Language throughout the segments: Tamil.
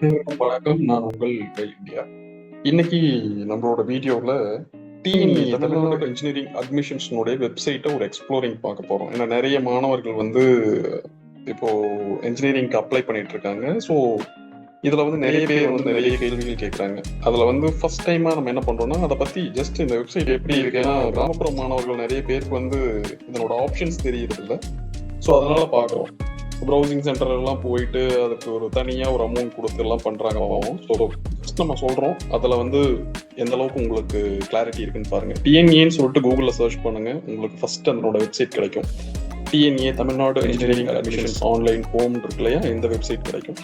வணக்கம். நான் உங்கள் இந்தியா இன்னைக்கு நம்மளோட வீடியோவில் தமிழ்நாடு இன்ஜினியரிங் அட்மிஷன்ஸ்னுடைய வெப்சைட்டை ஒரு எக்ஸ்ப்ளோரிங் பார்க்க போகிறோம் ஏன்னா நிறைய மாணவர்கள் வந்து இப்போ இன்ஜினியரிங்க்கு அப்ளை பண்ணிட்டு இருக்காங்க. ஸோ இதில் வந்து நிறைய பேர் வந்து நிறைய கேள்விகள் கேட்குறாங்க அதில் வந்து ஃபர்ஸ்ட் டைமாக நம்ம என்ன பண்ணுறோம்னா அதை பற்றி ஜஸ்ட் இந்த வெப்சைட் எப்படி இருக்கு ஏன்னா கிராமப்புற மாணவர்கள் நிறைய பேருக்கு வந்து இதனோட ஆப்ஷன்ஸ் தெரியறதில்ல. ஸோ அதனால பார்க்குறோம். ப்ரௌசிங் சென்டர்லாம் போயிட்டு அதுக்கு ஒரு தனியாக ஒரு அமௌண்ட் கொடுத்து எல்லாம் பண்ணுறாங்க பாவம். ஸோ ஜஸ்ட் நம்ம சொல்கிறோம் அதில் வந்து எந்த அளவுக்கு உங்களுக்கு கிளாரிட்டி இருக்குன்னு பாருங்க. டிஎன்ஏன்னு சொல்லிட்டு கூகுளில் சர்ச் பண்ணுங்க. உங்களுக்கு ஃபர்ஸ்ட் அதனோட வெப்சைட் கிடைக்கும். TNEA Tamil Nadu engineering admissions online home இருக்கு இல்லையா? இந்த வெப்சைட் கிடைக்கும்.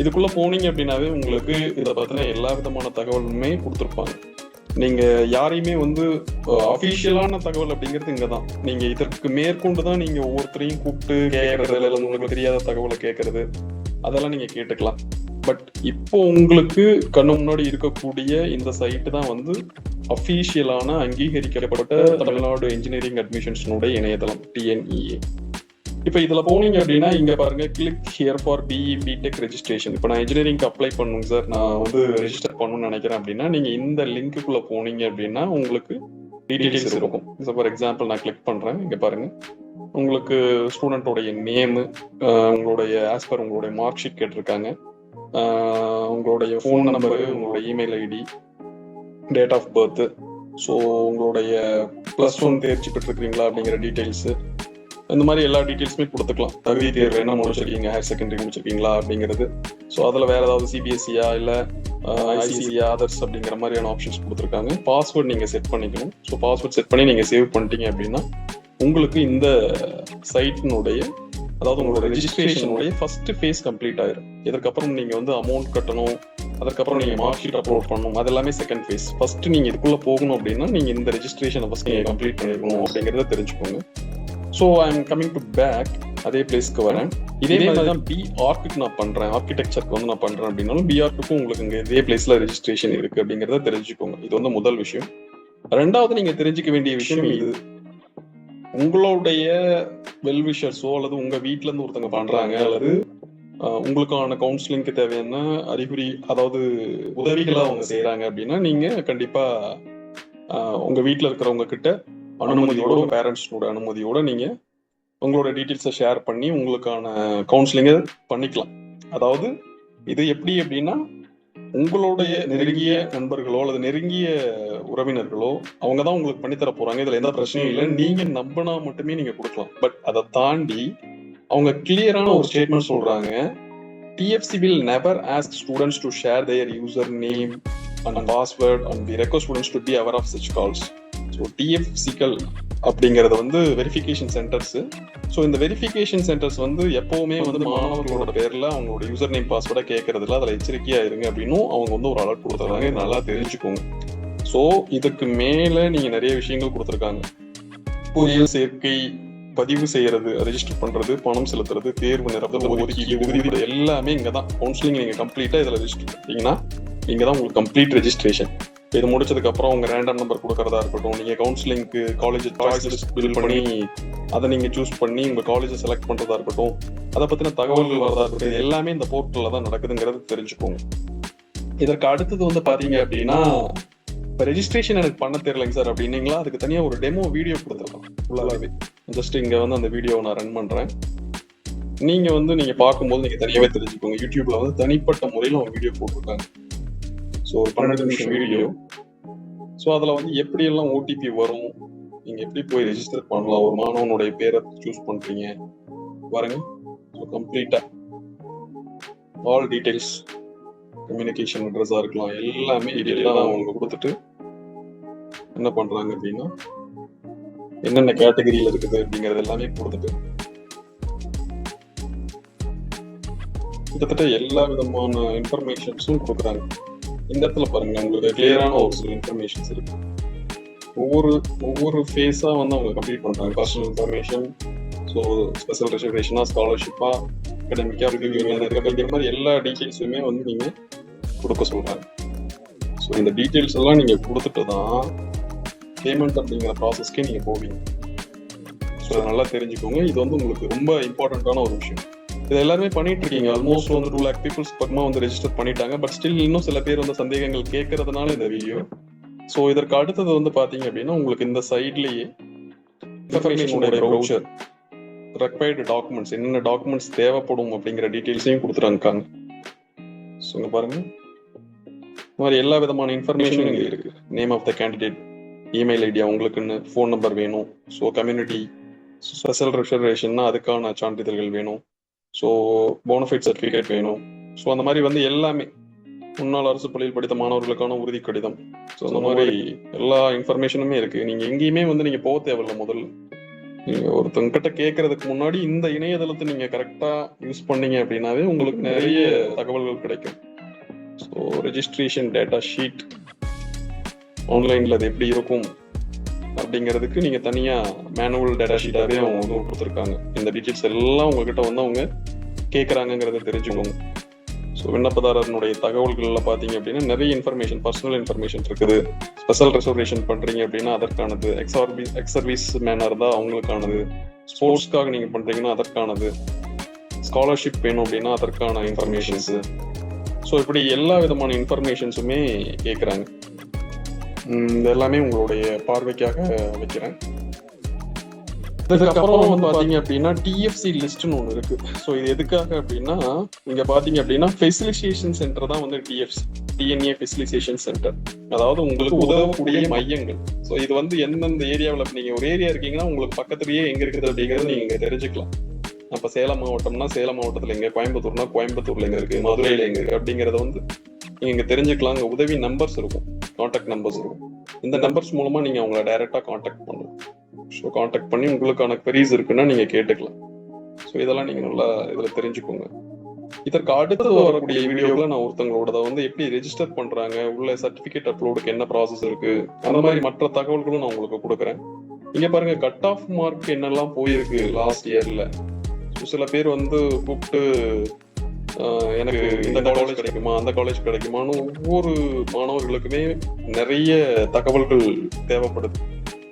இதுக்குள்ளே போனீங்க அப்படின்னாவே உங்களுக்கு இதை பத்தின எல்லா விதமான தகவலுமே கொடுத்துருப்பாங்க. நீங்க யாரையுமே வந்து அபிஷியலான தகவல் அப்படிங்கிறது இங்க தான் நீங்க இதற்கு மேற்கொண்டு தான் நீங்க ஒவ்வொருத்தரையும் கூப்பிட்டு கேட்கறது இல்லை உங்களுக்கு தெரியாத தகவலை கேட்கறது அதெல்லாம் நீங்க கேட்டுக்கலாம். பட் இப்போ உங்களுக்கு கண்ணு முன்னாடி இருக்கக்கூடிய இந்த சைட்டு தான் வந்து அஃபீஷியலான அங்கீகரிக்கப்பட்ட தமிழ்நாடு இன்ஜினியரிங் அட்மிஷன்ஸ்னுடைய இணையதளம் டிஎன்இஏ இப்போ இதுல போனீங்க அப்படின்னா இங்க பாருங்க click here for BE BTech registration இப்போ நான் இன்ஜினியரிங்க்கு அப்ளை பண்ணுங்க சார் நான் வந்து ரெஜிஸ்டர் பண்ணணும்னு நினைக்கிறேன் அப்படின்னா நீங்க இந்த லிங்க்குள்ள போனீங்க அப்படின்னா உங்களுக்கு டீடைல்ஸ் இருக்கும். ஃபார் எக்ஸாம்பிள் நான் கிளிக் பண்றேன். இங்க பாருங்க. உங்களுக்கு ஸ்டூடெண்டோடைய நேமு உங்களுடைய ஆஸ் பர் உங்களுடைய மார்க் ஷீட் கேட்டிருக்காங்க. உங்களுடைய ஃபோன் நம்பரு உங்களுடைய email ID date of birth so உங்களுடைய ப்ளஸ் ஒன் தேர்ச்சி பெற்றிருக்கீங்களா அப்படிங்கிற டீட்டெயில்ஸு இந்த மாதிரி எல்லா டீட்டெயில்ஸுமே கொடுத்துக்கலாம். தகுதி தேர்வு என்ன முடிச்சிருக்கீங்க? ஹையர் செகண்டரி முடிச்சிருக்கீங்களா? அப்படிங்கிறது. ஸோ அதில் வேற ஏதாவது சிபிஎஸ்சியா இல்லை ஐசிசியா அதர்ஸ் அப்படிங்கிற மாதிரியான ஆப்ஷன்ஸ் கொடுத்துருக்காங்க. பாஸ்வேர்ட் நீங்கள் செட் பண்ணிக்கணும். ஸோ பாஸ்வேர்ட் செட் பண்ணி நீங்கள் சேவ் பண்ணிட்டீங்க அப்படின்னா உங்களுக்கு இந்த சைட்டினுடைய அதாவது உங்களோட ரெஜிஸ்ட்ரேஷனுடைய ஃபர்ஸ்ட் ஃபேஸ் கம்ப்ளீட் ஆயிரும். இதற்கப்புறம் நீங்கள் வந்து அமௌண்ட் கட்டணும். அதுக்கப்புறம் நீங்கள் மார்க் ஷீட் அப்லோட் பண்ணணும். அது எல்லாமே செகண்ட் ஃபேஸ் ஃபர்ஸ்ட் நீங்கள் இதுக்குள்ளே போகணும் அப்படின்னா நீங்கள் இந்த ரெஜிஸ்ட்ரேஷனை ஃபர்ஸ்ட் நீங்கள் கம்ப்ளீட் பண்ணிருக்கணும் அப்படிங்கிறத தெரிஞ்சுக்கோங்க. So I am coming to back அதே பிளேஸ்க்கு வரேன். இதே மாதிரி தான் பி ஆர்க்குக்கு நான் பண்றேன். ஆர்கிடெக்சருக்கு வந்து நான் பண்றேன் அப்படின்னாலும் பி ஆர்க்குக்கும் உங்களுக்கு இங்க இதே பிளேஸ்ல ரெஜிஸ்ட்ரேஷன் இருக்கு அப்படிங்கறத தெரிஞ்சுக்கோங்க. இது வந்து முதல் விஷயம். ரெண்டாவது நீங்க தெரிஞ்சுக்க வேண்டிய விஷயம் இது. உங்களுடைய வெல்விஷர்ஸோ அல்லது உங்க வீட்ல இருந்து ஒருத்தங்க பண்றாங்க அல்லது உங்களுக்கான கவுன்சிலிங்க்கு தேவையான அறிகுறி அதாவது உதவிகளை அவங்க செய்யறாங்க அப்படின்னா நீங்க கண்டிப்பா உங்க வீட்ல இருக்கிறவங்க கிட்ட அனுமதியோட உங்க பேரண்ட்ஸோட அனுமதியோட நீங்க உங்களோட டீட்டெயில்ஸை ஷேர் பண்ணி உங்களுக்கான கவுன்சிலிங்கை பண்ணிக்கலாம். அதாவது இது எப்படி அப்படின்னா உங்களுடைய நெருங்கிய நண்பர்களோ அல்லது நெருங்கிய உறவினர்களோ அவங்க தான் உங்களுக்கு பண்ணித்தர போறாங்க. இதுல எந்த பிரச்சனையும் இல்லை. நீங்க நம்பினா மட்டுமே நீங்க கொடுக்கலாம். பட் அதை தாண்டி அவங்க கிளியரான ஒரு ஸ்டேட்மெண்ட் சொல்றாங்க. TFC will never ask students to share their user name and password and we request students to be aware of such calls so டிஎஃப்சிக்கல் அப்படிங்கிறது வந்து வெரிஃபிகேஷன் சென்டர்ஸ் ஸோ இந்த வெரிஃபிகேஷன் சென்டர்ஸ் வந்து எப்பவுமே வந்து மாணவர்களோட பேர்ல அவங்களோட யூசர் நேம் பாஸ்வேர்டை கேட்கறதுல அதில் எச்சரிக்கையா இருங்க அப்படின்னும் அவங்க வந்து ஒரு அலர்ட் கொடுத்துறாங்க நல்லா தெரிஞ்சுக்கோங்க. ஸோ இதுக்கு மேல நீங்க நிறைய விஷயங்கள் கொடுத்துருக்காங்க. புதிய சேர்க்கை பதிவு செய்யறது ரெஜிஸ்டர் பண்றது பணம் செலுத்துறது தேர்வு நிரப்புறது ஒதுக்கீடு உறுதி எல்லாமே இங்க தான் கவுன்சிலிங் நீங்க கம்ப்ளீட்டா இதுல ரெஜிஸ்டர் பண்ணீங்கன்னா இங்க தான் உங்களுக்கு கம்ப்ளீட் ரெஜிஸ்ட்ரேஷன் இது முடிச்சதுக்கு அப்புறம் உங்க ரேண்டம் நம்பர் கொடுக்கறதா இருக்கட்டும் நீங்க கவுன்சிலிங்க்கு காலேஜ் சாய்ஸ் லிஸ்ட் பில் பண்ணி அதை நீங்க சூஸ் பண்ணி உங்க காலேஜை செலக்ட் பண்றதா இருக்கட்டும் அதை பத்தின தகவல்கள் வரதா இருக்கட்டும் இது எல்லாமே இந்த போர்ட்டல்ல தான் நடக்குதுங்கிறது தெரிஞ்சுக்கோங்க. இதற்கு அடுத்தது வந்து பாத்தீங்க அப்படின்னா இப்போ ரெஜிஸ்ட்ரேஷன் எனக்கு பண்ண தெரியலைங்க சார் அப்படின்னீங்களா? அதுக்கு தனியா ஒரு டெமோ வீடியோ கொடுத்துருக்கோம் ஃபுல்லாகவே ஜஸ்ட் இங்க வந்து அந்த வீடியோவை நான் ரன் பண்றேன். நீங்க வந்து நீங்க பார்க்கும்போது நீங்க தனியாவே தெரிஞ்சுக்கோங்க. யூடியூப்ல வந்து தனிப்பட்ட முறையில் அவங்க வீடியோ போட்டிருக்காங்க. ஸோ பன்னெண்டு நிமிஷம் வீடியோ ஸோ அதுல வந்து எப்படி எல்லாம் ஓடிபி வரும்? நீங்க எப்படி போய் ரெஜிஸ்டர் பண்ணலாம்? ஒரு மாணவனுடைய பேரை சூஸ் பண்றீங்க? பாருங்க. ஸோ கம்ப்ளீட்டா ஆல் டீடைல்ஸ் கம்யூனிகேஷன் அட்ரஸா இருக்கலாம். எல்லாமே டீடைலாக அவங்க கொடுத்துட்டு என்ன பண்றாங்க அப்படின்னா என்னென்ன கேட்டகரியில இருக்குது அப்படிங்கறது எல்லாமே கொடுத்துட்டு கிட்டத்தட்ட எல்லா விதமான இன்ஃபர்மேஷன்ஸும் கொடுக்குறாங்க. இந்த இடத்துல பாருங்க உங்களுக்கு கிளியரான ஒரு சில இன்ஃபர்மேஷன்ஸ் இருக்கு ஒவ்வொரு ஒவ்வொரு ஃபேஸாக வந்து அவங்க கம்ப்ளீட் பண்ணுறாங்க பர்சனல் இன்ஃபர்மேஷன் ஸோ ஸ்பெஷல் ரிசர்வேஷனாக ஸ்காலர்ஷிப்பாக அகடமிக்காக இந்த மாதிரி எல்லா டீட்டெயில்ஸுமே வந்து நீங்கள் கொடுக்க சொல்கிறாங்க ஸோ இந்த டீட்டெயில்ஸ் எல்லாம் நீங்கள் கொடுத்துட்டு தான் பேமெண்ட் அப்படிங்கிற ப்ராசஸ்க்கே நீங்கள் போவீங்க. ஸோ நல்லா தெரிஞ்சுக்கோங்க. இது வந்து உங்களுக்கு ரொம்ப இம்பார்ட்டண்ட்டான ஒரு விஷயம். இது எல்லாருமே பண்ணிட்டு இருக்கீங்க ஆல்மோஸ்ட் வந்து டூ லேக் பீப்புள்ஸ் பக்கமா வந்து ரெஜிஸ்டர் பண்ணிட்டாங்க. பட் ஸ்டில் இன்னும் சில பேர் வந்து சந்தேகங்கள் கேட்கறதுனால இந்த வீடியோ ஸோ இதற்கு அடுத்தது வந்து பாத்தீங்க அப்படின்னா உங்களுக்கு இந்த சைட்லயே ப்ரௌச்சர் ரெக்வயர்டு டாக்குமெண்ட்ஸ் என்னென்ன டாக்குமெண்ட்ஸ் தேவைப்படும் அப்படிங்கிற டீட்டெயில்ஸையும் கொடுத்துருக்காங்க. ஸோ இங்க பாருங்க. இந்த மாதிரி எல்லா விதமான இன்ஃபர்மேஷனும் இங்க இருக்கு. Name of the candidate email ID அவங்களுக்குன்னு ஃபோன் நம்பர் வேணும். ஸோ கம்யூனிட்டி ஸ்பெஷல் ரிசர்வேஷன்னா அதுக்கான சான்றிதழ்கள் வேணும். ஸோ போனஃபைட் சர்டிஃபிகேட் வேணும். ஸோ அந்த மாதிரி வந்து எல்லாமே முன்னாள் அரசு பள்ளியில் படித்த மாணவர்களுக்கான உறுதி கடிதம். ஸோ அந்த மாதிரி எல்லா இன்ஃபர்மேஷனுமே இருக்கு. நீங்க எங்கேயுமே வந்து நீங்க போக தேவையில்ல முதல்ல. நீங்க ஒருத்தங்க கிட்ட கேட்கறதுக்கு முன்னாடி இந்த இணையதளத்தை நீங்க கரெக்டா யூஸ் பண்ணீங்க அப்படின்னாவே உங்களுக்கு நிறைய தகவல்கள் கிடைக்கும். ஸோ ரெஜிஸ்ட்ரேஷன் டேட்டா ஷீட் ஆன்லைன்ல அது எப்படி இருக்கும்? அப்படிங்கிறதுக்கு நீங்க தனியா மேனுவல் டேட்டா ஷீட்டாவே அவங்க வந்து கொடுத்துருக்காங்க. இந்த டீட்டெயில்ஸ் எல்லாம் உங்ககிட்ட வந்து அவங்க கேட்கறாங்கிறத தெரிஞ்சுக்கோங்க. ஸோ விண்ணப்பதாரனுடைய தகவல்கள்ல பாத்தீங்க அப்படின்னா நிறைய இன்ஃபர்மேஷன் பர்சனல் இன்ஃபர்மேஷன் இருக்குது. ஸ்பெஷல் ரிசர்வேஷன் பண்றீங்க அப்படின்னா அதற்கானது. எக்ஸ்ஆர்பி எக்ஸ் சர்வீஸ் மேனா இருந்தா அவங்களுக்கானது. ஸ்போர்ட்ஸ்க்காக நீங்க பண்றீங்கன்னா அதற்கானது. ஸ்காலர்ஷிப் வேணும் அப்படின்னா அதற்கான இன்ஃபர்மேஷன்ஸ் ஸோ இப்படி எல்லா விதமான இன்ஃபர்மேஷன்ஸுமே கேட்குறாங்க இது எல்லாமே உங்களுடைய பார்வைக்காக வைக்கிறேன். இதுக்கப்புறம் வந்து பாத்தீங்க அப்படின்னா டிஎஃப்சி லிஸ்ட்னு ஒன்று இருக்கு. ஸோ இது எதுக்காக அப்படின்னா இங்க பாத்தீங்க அப்படின்னா ஃபெசிலிட்டேஷன் சென்டர் தான் வந்து டிஎஃப்சி டிஎன்ஏ ஃபெசிலிட்டேஷன் சென்டர் அதாவது உங்களுக்கு உதவக்கூடிய மையங்கள். ஸோ இது வந்து எந்தெந்த ஏரியாவில் நீங்க ஒரு ஏரியா இருக்கீங்கன்னா உங்களுக்கு பக்கத்துலயே எங்க இருக்குது அப்படிங்கறது நீங்க தெரிஞ்சுக்கலாம். அப்ப சேலம் மாவட்டம்னா சேலம் மாவட்டத்துல எங்க கோயம்புத்தூர்னா கோயம்புத்தூர்ல எங்க இருக்கு மதுரையில எங்க இருக்கு அப்படிங்கறத வந்து நீங்க இங்க தெரிஞ்சுக்கலாம் அங்க உதவி நம்பர்ஸ் இருக்கும். காண்டாக்ட் நம்பர்ஸ் இருக்கும். இந்த நம்பர்ஸ் மூலமா நீங்க அவங்கள டைரக்டா காண்டாக்ட் பண்ணலாம் ஸோ காண்டாக்ட் பண்ணி உங்களுக்கான queries இருக்குன்னா நீங்க கேட்டுக்கலாம். ஸோ இதெல்லாம் நீங்க நல்லா இதுல தெரிஞ்சுக்கோங்க. இதற்கு அடுத்து வரக்கூடிய வீடியோவில் நான் ஒருத்தங்களோட வந்து எப்படி ரெஜிஸ்டர் பண்றாங்க உள்ள சர்டிபிகேட் அப்லோடுக்கு என்ன ப்ராசஸ் இருக்கு அந்த மாதிரி மற்ற தகவல்களும் நான் உங்களுக்கு கொடுக்குறேன். இங்க பாருங்க கட் ஆஃப் மார்க் என்னெல்லாம் போயிருக்கு லாஸ்ட் இயர்ல சில பேர் வந்து கூப்பிட்டு எனக்கு இந்த காலேஜ் கிடைக்குமா அந்த காலேஜ் கிடைக்குமான்னு ஒவ்வொரு மாணவர்களுக்குமே நிறைய தகவல்கள் தேவைப்படுது.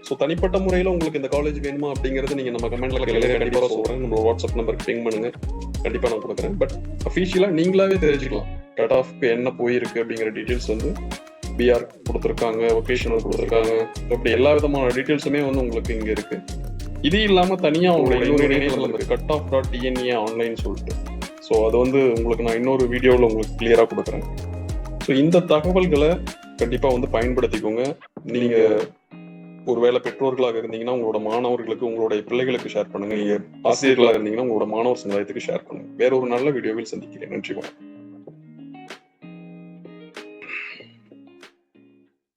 ஸோ தனிப்பட்ட முறையில் உங்களுக்கு இந்த காலேஜ் வேணுமா அப்படிங்கறது நீங்க நம்ம கமெண்ட்ல கேளுங்க கண்டிப்பா சொல்றேன். நம்ம வாட்ஸ்அப் நம்பருக்கு பிங் பண்ணுங்க. கண்டிப்பா நான் கொடுக்குறேன். பட் அஃபீஷியலா நீங்களாவே தெரிஞ்சுக்கலாம். கட் ஆஃப்க்கு என்ன போயிருக்கு அப்படிங்கிற டீடைல்ஸ் வந்து பிஆர் கொடுத்துருக்காங்க ஒகேஷனல் கொடுத்துருக்காங்க. அப்படி எல்லா விதமான டீடைல்ஸுமே வந்து உங்களுக்கு இங்க இருக்கு. இது இல்லாம தனியா உங்களோட இன்னொரு இணையதளம் இருக்கு cut off dot TNEA online சொல்லிட்டு. ஸோ அது வந்து உங்களுக்கு நான் இன்னொரு வீடியோவில் உங்களுக்கு கிளியரா கொடுக்குறேன். ஸோ இந்த தகவல்களை கண்டிப்பா வந்து பயன்படுத்திக்கோங்க. நீங்க ஒருவேளை பெற்றோர்களாக இருந்தீங்கன்னா உங்களோட மாணவர்களுக்கு உங்களுடைய பிள்ளைகளுக்கு ஷேர் பண்ணுங்க. ஆசிரியர்களாக இருந்தீங்கன்னா உங்களோட மாணவர் சமுதாயத்துக்கு ஷேர் பண்ணுங்க. வேற ஒரு நல்ல வீடியோவில் சந்திக்கிறேன். நன்றி வணக்கம்.